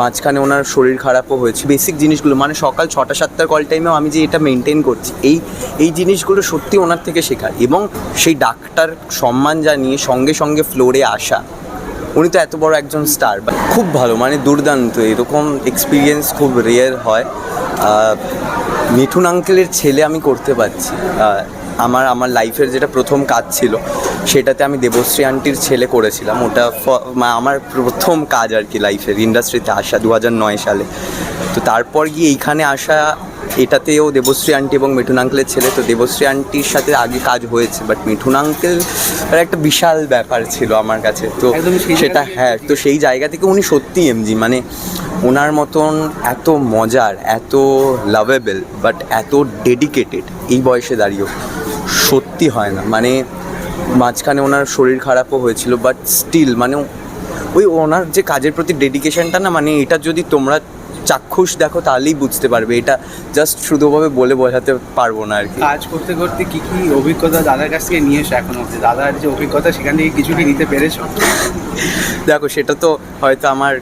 মাঝখানে ওনার শরীর খারাপও হয়েছে। বেসিক জিনিসগুলো মানে সকাল ছটা, সাতটার কল টাইমেও আমি যে এটা মেনটেন করছি, এই এই জিনিসগুলো সত্যি ওনার থেকে শেখা এবং সেই ডাক্তার সম্মান জানিয়ে সঙ্গে সঙ্গে ফ্লোরে আসা, উনি তো এত বড় একজন স্টার বা খুব ভালো মানে দুর্দান্ত, এরকম এক্সপিরিয়েন্স খুব রেয়ার হয়। মিঠুন আঙ্কেলের ছেলে আমি করতে পারছি। আমার আমার লাইফের যেটা প্রথম কাজ ছিল সেটাতে আমি দেবশ্রী আন্টির ছেলে করেছিলাম। ওটা আমার প্রথম কাজ আর কি লাইফের ইন্ডাস্ট্রিতে আসা দু নয় সালে। তো তারপর গিয়ে এইখানে আসা এটাতেও দেবশ্রী আন্টি এবং মিঠুন আঙ্কেলের ছেলে। তো দেবশ্রী আন্টির সাথে আগে কাজ হয়েছে বাট মিঠুন আঙ্কেল একটা বিশাল ব্যাপার ছিল আমার কাছে। তো সেটা হ্যাঁ তো সেই জায়গা থেকে উনি সত্যি এমজি মানে ওনার মতন এত মজার এত লাভেবেল বাট এত ডেডিকেটেড এই বয়সে দাঁড়িয়েও। সত্যি হয় না মানে মাঝখানে ওনার শরীর খারাপও হয়েছিল বাট স্টিল মানে ওই ওনার যে কাজের প্রতি ডেডিকেশনটা না মানে এটা যদি তোমরা চাক্ষুষ দেখো তাহলেই বুঝতে পারবে। এটা জাস্ট শুধুভাবে বলে বোঝাতে পারব না আর কি। কাজ করতে করতে কি কি অভিজ্ঞতা দাদার কাছ থেকে নিয়ে এসো এখন অব্দি দাদার যে অভিজ্ঞতা সেখান থেকে কিছু কি নিতে পেরেছ? দেখো সেটা তো হয়তো আমার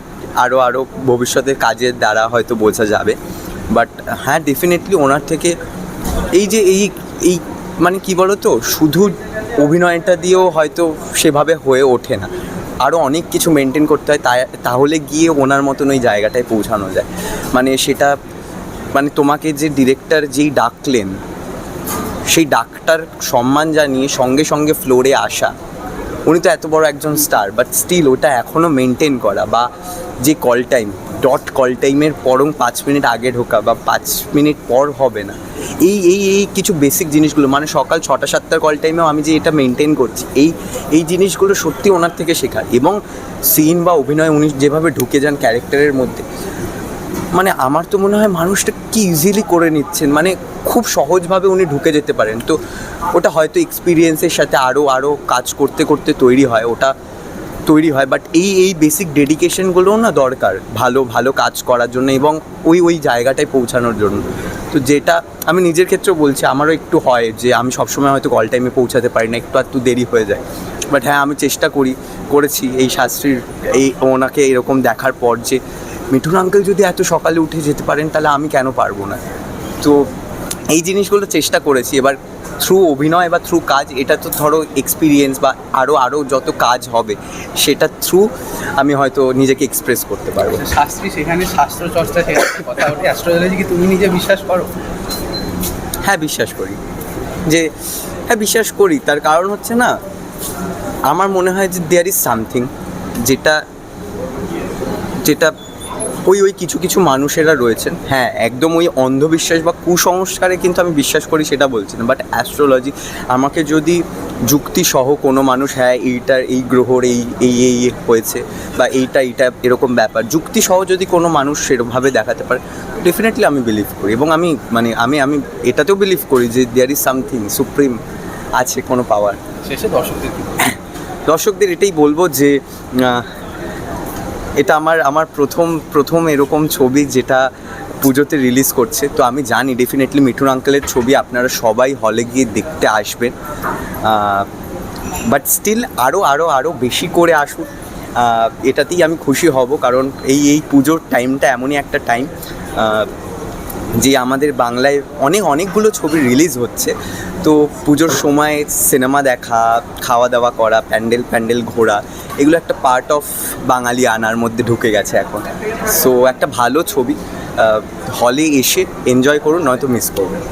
আরও আরও ভবিষ্যতের কাজের দ্বারা হয়তো বোঝা যাবে। বাট হ্যাঁ ডেফিনেটলি ওনার থেকে এই যে এই এই মানে কি বলো তো শুধু অভিনয়টা দিয়েও হয়তো সেভাবে হয়ে ওঠে না। আরও অনেক কিছু মেনটেন করতে হয় তাহলে গিয়ে ওনার মতন ওই জায়গাটায় পৌঁছানো যায়। মানে সেটা মানে তোমাকে যে ডিরেক্টর যেই ডাকলেন, সেই ডাকটার সম্মান জানিয়ে সঙ্গে সঙ্গে ফ্লোরে আসা, উনি তো এত বড় একজন স্টার বাট স্টিল ওটা এখনও মেনটেন করা বা যে কল টাইম ডট কল টাইমের পরং পাঁচ মিনিট আগে ঢোকা বা পাঁচ মিনিট পর হবে না। এই এই এই কিছু বেসিক জিনিসগুলো মানে সকাল ছটা সাতটার কল টাইমেও আমি যে এটা মেনটেন করছি, এই এই জিনিসগুলো সত্যি ওনার থেকে শেখার এবং সিন বা অভিনয় উনি যেভাবে ঢুকে যান ক্যারেক্টারের মধ্যে মানে আমার তো মনে হয় মানুষটা কি ইজিলি করে নিচ্ছেন মানে খুব সহজভাবে উনি ঢুকে যেতে পারেন। তো ওটা হয়তো এক্সপিরিয়েন্সের সাথে আরও আরও কাজ করতে করতে তৈরি হয়, ওটা তৈরি হয় বাট এই এই বেসিক ডেডিকেশনগুলোও না দরকার ভালো ভালো কাজ করার জন্য এবং ওই ওই জায়গাটায় পৌঁছানোর জন্য। তো যেটা আমি নিজের ক্ষেত্রেও বলছি, আমারও একটু হয় যে আমি সবসময় হয়তো কল টাইমে পৌঁছাতে পারি না, একটু একটু দেরি হয়ে যায়। বাট হ্যাঁ আমি চেষ্টা করি, করেছি এই শাস্ত্রীর এই, ওনাকে এরকম দেখার পর যে, মিঠুন আঙ্কেল যদি এত সকালে উঠে যেতে পারেন, তাহলে আমি কেন পারব না? তো এই জিনিসগুলো চেষ্টা করেছি। এবার থ্রু অভিনয় বা থ্রু কাজ এটা তো ধরো এক্সপিরিয়েন্স বা আরও আরও যত কাজ হবে সেটা থ্রু আমি হয়তো নিজেকে এক্সপ্রেস করতে পারব। শাস্ত্রী সেখানে শাস্ত্র চর্চা কথা ওঠে। অ্যাস্ট্রোলজি কি তুমি নিজে বিশ্বাস করো? হ্যাঁ বিশ্বাস করি। যে হ্যাঁ বিশ্বাস করি। তার কারণ হচ্ছে না আমার মনে হয় যে দেয়ার ইজ সামথিং যেটা যেটা ওই ওই কিছু কিছু মানুষেরা রয়েছেন। হ্যাঁ একদম ওই অন্ধবিশ্বাস বা কুসংস্কারে কিন্তু আমি বিশ্বাস করি সেটা বলছি না। বাট অ্যাস্ট্রোলজি আমাকে যদি যুক্তি সহ কোনো মানুষ হ্যাঁ এইটার এই গ্রহর এই এই এই হয়েছে বা এইটা এইটা এরকম ব্যাপার যুক্তি সহ যদি কোনো মানুষ সেরকমভাবে দেখাতে পারে ডেফিনেটলি আমি বিলিভ করি। এবং আমি মানে আমি আমি এটাতেও বিলিভ করি যে দেয়ার ইজ সামথিং সুপ্রিম আছে কোনো পাওয়ার শেষে দর্শকদের দর্শকদের এটাই বলব যে এটা আমার আমার প্রথম প্রথম এরকম ছবি যেটা পুজোতে রিলিজ করছে। তো আমি জানি ডেফিনেটলি মিঠুন আঙ্কেলের ছবি আপনারা সবাই হলে গিয়ে দেখতে আসবেন। বাট স্টিল আরও আরও আরও বেশি করে আসুন। এটাতেই আমি খুশি হব কারণ এই এই পুজোর টাইমটা এমনই একটা টাইম যে আমাদের বাংলায় অনেক, অনেকগুলো ছবি রিলিজ হচ্ছে। তো পুজোর সময় সিনেমা দেখা খাওয়া দাওয়া করা, প্যান্ডেল প্যান্ডেল ঘোরা, এগুলো একটা পার্ট অফ বাঙালি আনার মধ্যে ঢুকে গেছে এখন। সো একটা ভালো ছবি হলে এসে এনজয় করুন, নয়তো মিস করবেন